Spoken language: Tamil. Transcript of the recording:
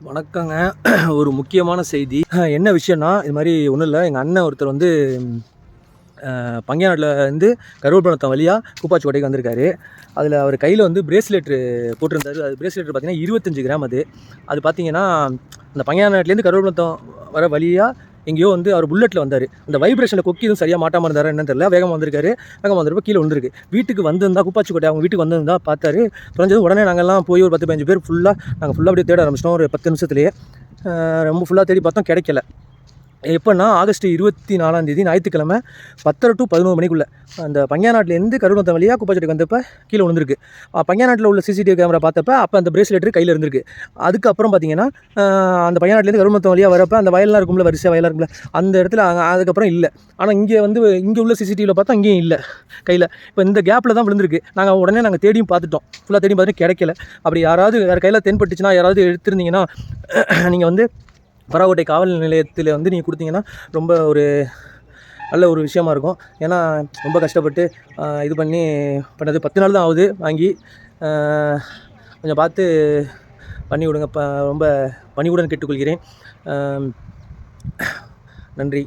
வணக்கங்க. ஒரு முக்கியமான செய்தி. என்ன விஷயம்னா இது மாதிரி ஒன்றும் இல்லை. எங்கள் அண்ணன் ஒருத்தர் வந்து பங்கியாநாட்டில் இருந்து கருவப்பணத்தம் வழியாக கூப்பாச்சிக்கோட்டைக்கு வந்திருக்காரு. அதில் அவர் கையில் வந்து பிரேஸ்லெட்டு போட்டிருந்தாரு. அது பிரேஸ்லெட் பார்த்தீங்கன்னா இருபத்தஞ்சு கிராம் அது. அது பார்த்திங்கன்னா அந்த பங்கியாநாட்டிலேருந்து கருவப்பணத்தம் வர வழியாக எங்கேயோ வந்து அவர் புல்லட்டில் வந்தார். அந்த வைப்ரேஷனில் கொக்கி எதுவும் சரியாக மாட்டாமல் இருந்தார் என்னன்னு தெரியல. வேகமாக வந்திருக்காரு. வேகமாக வந்திருப்ப கீழே விழுந்திருக்கு. வீட்டுக்கு வந்திருந்தா குப்பாச்சி கோட்டை அவங்க வீட்டுக்கு வந்திருந்தா பார்த்தாரு. குறைஞ்சது உடனே நாங்கள்லாம் போய் ஒரு பத்து பதினஞ்சு பேர் ஃபுல்லாக நாங்கள் ஃபுல்லாக அப்படியே தேட ஆரம்பிச்சிட்டோம். ஒரு பத்து நிமிஷத்துலேயே. ரொம்ப ஃபுல்லாக தேடி பார்த்தோம். கிடைக்கல. எப்போன்னா ஆகஸ்ட் இருபத்தி நாலாம் தேதி ஞாயிற்றுக்கிழமை பத்தரை டு பதினோரு மணிக்குள்ளே அந்த பங்கியாநாட்டிலேருந்து கருவந்தம் வழியாக குப்பாச்சட்டிக்கு வந்தப்போ கீழே விழுந்திருக்கு. அஹ் பங்கியாநாட்டில் உள்ள சிசிடிவி கேமரா பார்த்தப்ப அப்போ அந்த பிரேஸ்லெட் கையில் இருந்திருக்கு. அதுக்கப்புறம் பார்த்தீங்கன்னா அந்த அந்த பையனாட்டிலேருந்து கருமத்தம் வழியாக வரப்போ அந்த வயல்லாம் இருக்கும்ல வரிசை வயலாக இருக்கும்ல அந்த இடத்துல அதுக்கப்புறம் இல்லை. ஆனால் இங்கே வந்து இங்கே உள்ள சிசிடிவியில் பார்த்தா இங்கேயும் இல்லை கையில். இப்போ இந்த கேப்பில் தான் விழுந்திருக்கு. நாங்கள் உடனே நாங்கள் தேடியும் பார்த்துட்டோம். ஃபுல்லாக தேடி பார்த்துட்டு கிடைக்கல. அப்படி யாராவது வேறு கையில் தென்பட்டுச்சுன்னா யாராவது எடுத்திருந்தீங்கன்னா நீங்கள் வந்து பராகோட்டை காவல் நிலையத்தில் வந்து நீங்கள் கொடுத்தீங்கன்னா ரொம்ப ஒரு நல்ல ஒரு விஷயமா இருக்கும். ஏன்னா ரொம்ப கஷ்டப்பட்டு இது பண்ணி பண்ணது பத்து நாள் தான் ஆகுது வாங்கி. கொஞ்சம் பார்த்து பண்ணி விடுங்க. ப ரொம்ப பணிவுடன் கேட்டுக்கொள்கிறேன். நன்றி.